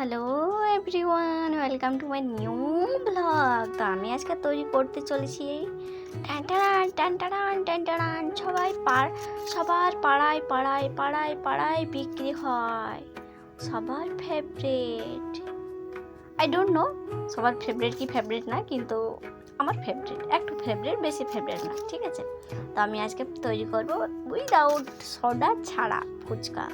Hello everyone, welcome to my new blog. তো আমি আজকে তৈরি করতে চলেছি ট্যান্টারান ট্যান্টারান ট্যান্টারান সবাই পার, সবার পাড়ায় পাড়ায় পাড়ায় পাড়ায় বিক্রি হয়। সবার ফেভারেট আই ডোন্ট নো সবার ফেভারেট কি ফেভারেট না, কিন্তু আমার ফেভারেট একটু ফেভারেট বেশি ফেভারেট না, ঠিক আছে? তো আমি আজকে তৈরি করব উইদাউট সোডা ছাড়া ফুচকা।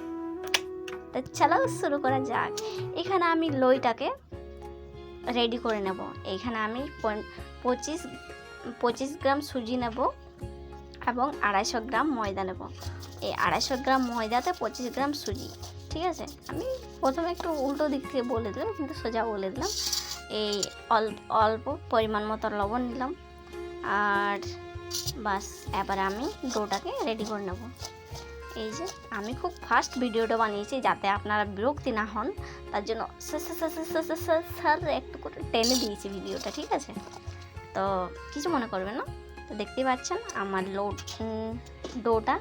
তো চলো শুরু করা যাক। এখানে আমি লইটাকে রেডি করে নেব। এখানে আমি পঁচিশ পঁচিশ গ্রাম সুজি নেব এবং আড়াইশো গ্রাম ময়দা নেব। এই আড়াইশো গ্রাম ময়দাতে পঁচিশ গ্রাম সুজি, ঠিক আছে? আমি প্রথমে একটু উল্টো দিক থেকে বলে দিলাম, কিন্তু সোজা বলে দিলাম। এই অল্প অল্প পরিমাণ মতো লবণ নিলাম আর বাস, এবার আমি ডোটাকে রেডি করে নেব। যে, আমি খুব ফাস্ট ভিডিওটা বানিয়েছি যাতে আপনারা বিরক্তি না হন। তার জন্য স্যার একটু করে টেনে দিয়েছি ভিডিওটা ঠিক আছে? তো কিছু মনে করবেন না? তো দেখতেই পাচ্ছেন আমার লোড ডোটা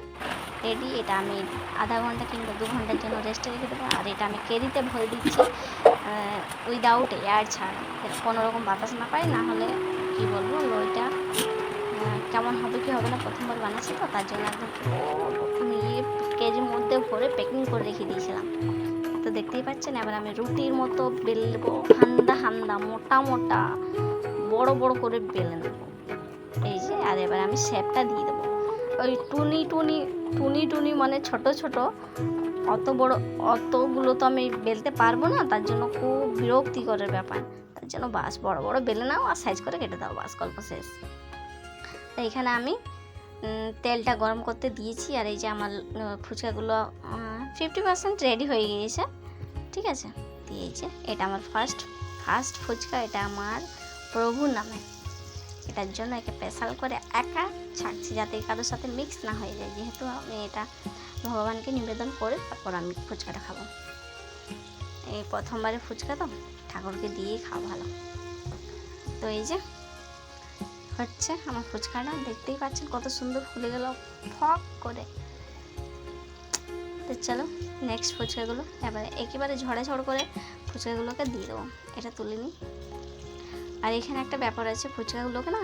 রেডি এটা আমি আধা ঘণ্টা কিংবা দু ঘণ্টার জন্য রেস্টে রেখে দেবো। আর এটা আমি কেরিতে ভরে দিচ্ছি উইদাউট এয়ার ছাড়া। কোনো রকম বাতাস না পাই না হলে কী বলব লইটা কেমন হবে, কি হবে না, প্রথমবার বানাচ্ছি তো, তার জন্য একদম নিয়ে কেজির মধ্যে ভরে প্যাকিং করে রেখে দিয়েছিলাম। তো দেখতেই পাচ্ছেন, এবার আমি রুটির মতো বেলবো, হান্দা হান্দা, মোটা মোটা, বড় বড় করে বেলে নেব। এই যে, আর এবার আমি শেপটা দিয়ে দেবো। ওই টুনি টুনি টুনি টুনি মানে ছোট ছোট, অত বড়, অতগুলো তো আমি বেলতে পারব না, তার জন্য খুব বিরক্তিকরের ব্যাপার। তার জন্য বাস, বড় বড় বেলে নাও আর সাইজ করে কেটে দাও, বাস, গল্প শেষ। তো এখানে আমি তেলটা গরম করতে দিয়েছি আর এই যে আমার ফুচকাগুলো ফিফটি পার্সেন্ট রেডি হয়ে গিয়েছে। ঠিক আছে? দিয়েছে এটা আমার ফার্স্ট ফার্স্ট ফুচকা, এটা আমার প্রভুর নামে। এটার জন্য একে স্পেশাল করে একা ছাড়ছি যাতে কারোর সাথে মিক্স না হয়ে যায়। যেহেতু আমি এটা ভগবানকে নিবেদন করে তারপর আমি ফুচকাটা খাব। এই প্রথমবারে ফুচকা তো ঠাকুরকে দিয়েই খাওয়া ভালো। তো এই যে হচ্ছে আমার ফুচকাটা। দেখতেই পাচ্ছেন কত সুন্দর ফুলে গেল, ফক করে। তো চলো নেক্সট ফুচকাগুলো। এবারে একেবারে ঝড়ে ঝড় করে ফুচকাগুলোকে দিয়ে দেবো। এটা তুলে নিই। আর এখানে একটা ব্যাপার আছে, ফুচকাগুলোকে না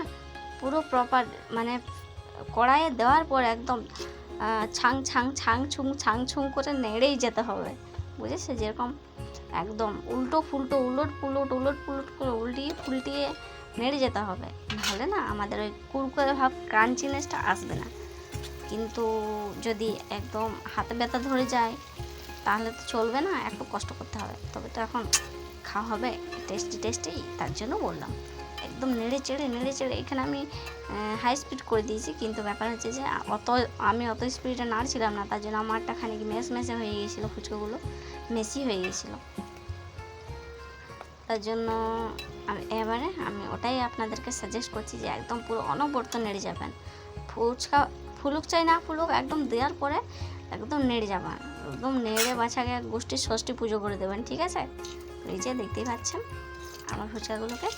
পুরো প্রপার মানে কড়াইয়ে দেওয়ার পর একদম ছাং ছাং ছাং, ছুং ছাং, ছুং করে নেড়েই যেতে হবে। বুঝেছে? যেরকম একদম উল্টো ফুলটো উলট পুলট উলট পুলট করে উল্টিয়ে ফুলটিয়ে নেড়ে যেতে হবে। নাহলে না আমাদের ওই কুরকুরে ভাব ক্রাঞ্চিনেসটা আসবে না। কিন্তু যদি একদম হাতে ব্যথা ধরে যায়, তাহলে তো চলবে না, একটু কষ্ট করতে হবে। তবে তো এখন খাওয়া হবে টেস্টি টেস্টি তার জন্য বললাম। একদম নেড়ে চেড়ে নেড়ে চেড়ে, এখানে আমি হাই স্পিড করে দিয়েছি, কিন্তু ব্যাপার হচ্ছে যে, অত, আমি অত স্পিডে নাড়ছিলাম না, তার জন্য আমারটা খানিক মেস, মেসে হয়ে গিয়েছিল ফুচকাগুলো, মেসি হয়ে গিয়েছিল। তার জন্য এবারে আমি ওটাই আপনাদেরকে সাজেস্ট করছি যে একদম পুরো অনবর্ত নেড়ে যাবেন। ফুচকা, ফুলুক চাই না ফুলুক, একদম দেওয়ার পরে একদম নেড়ে যাবেন। একদম নেড়ে বাছাকে গোষ্ঠীর ষষ্ঠী পুজো করে দেবেন, ঠিক আছে? এই যে দেখতেই পাচ্ছেন, আমার ফুচকাগুলোকে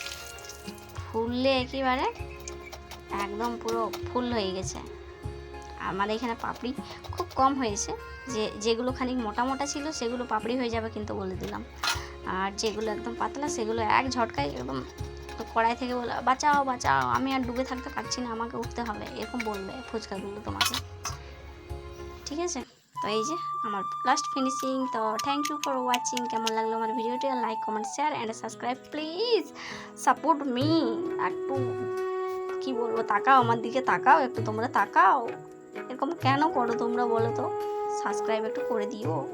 ফুললে একেবারে একদম পুরো ফুল হয়ে গেছে। আমার এখানে পাপড়ি খুব কম হয়েছে, যে, যেগুলো খানিক মোটা মোটা ছিল সেগুলো পাপড়ি হয়ে যাবে কিন্তু বলে দিলাম। আর যেগুলো একদম পাতলা, সেগুলো এক ঝটকায় একদম কড়াই থেকে বলে, বাঁচাও বাঁচাও, আমি আর ডুবে থাকতে পারছি না, আমাকে উঠতে হবে। এরকম বলবে ফুচকাগুলো তোমাকে। ঠিক আছে? তো এই যে আমার লাস্ট ফিনিশিং তো থ্যাংক ইউ ফর ওয়াচিং কেমন লাগল আমার ভিডিওটি like comment share and subscribe please support me একটু, কি বলব, তাকাও, আমার দিকে তাকাও, একটু তোমরা তাকাও। এরকম কেন করো তোমরা বলো তো? সাবস্ক্রাইব একটু করে দিও।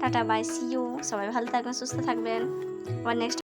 টাটা বাই সিও সবাই ভালো থাকবেন সুস্থ থাকবেন। আবার নেক্সট